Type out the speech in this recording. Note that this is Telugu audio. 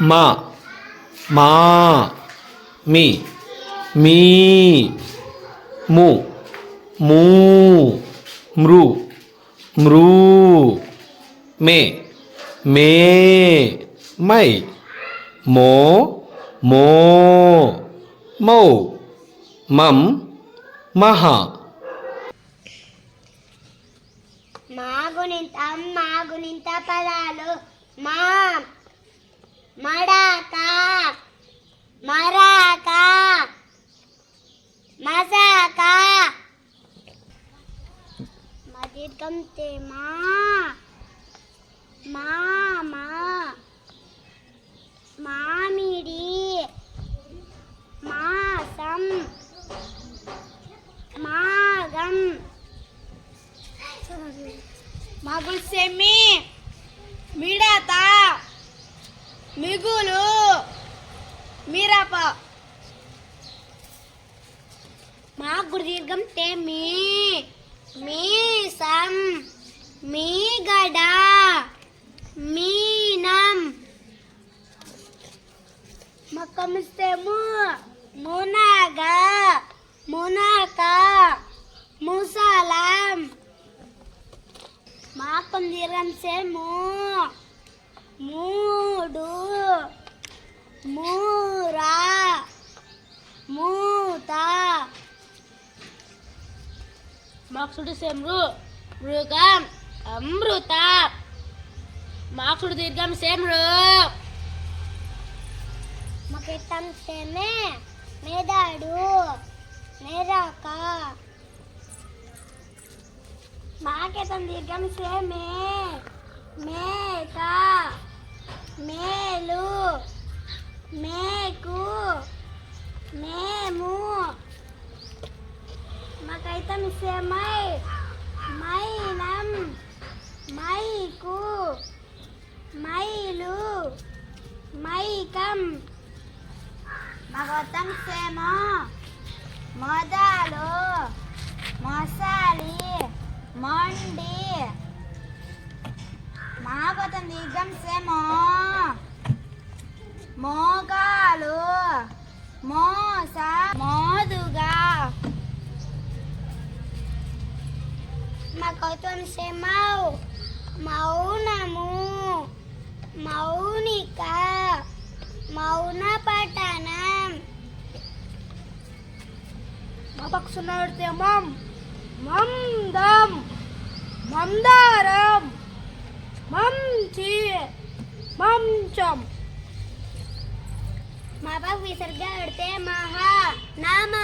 మా మా మీ మీ ము మూ మృ మృ మే మే మై మో మో మౌ మం మహ. మా గుణింత మా గుణింత పదాలు మా మడాక మరాక మసాక మదీర్ఘం తే మా మామా మామిడి మాసం మాగం మిగులు. మీరప. మా మిగులు మిరప మాకు మీ సం మీసం మీగడ మీనం మకమిస్తేము మునగ మునక ముసలం. మాకం దీర్ఘం సేము మూడు మాక్షుడు సెమ్రు మృగం అమృత. మాక్షుడు దీర్ఘం సెమ్రు మకితం సేమే మేదాడు మేరాక మాకేతం దీర్ఘం సేమే మేక మేలు మేకు మే మాకైతం సేమై మైనం మైకు మైలు మైకం. మగతం సేమో మొదలు మొసలి మొండి. మాగతం దీర్ఘం సేమో మోగాలు మోస మో సేమౌ మౌనము మౌనిక మౌన పఠనం మా పక్షున్న పెడితే మం మందం మందారం మంచి మంచం మా బాబు విసర్గ పెడితే మహా నామ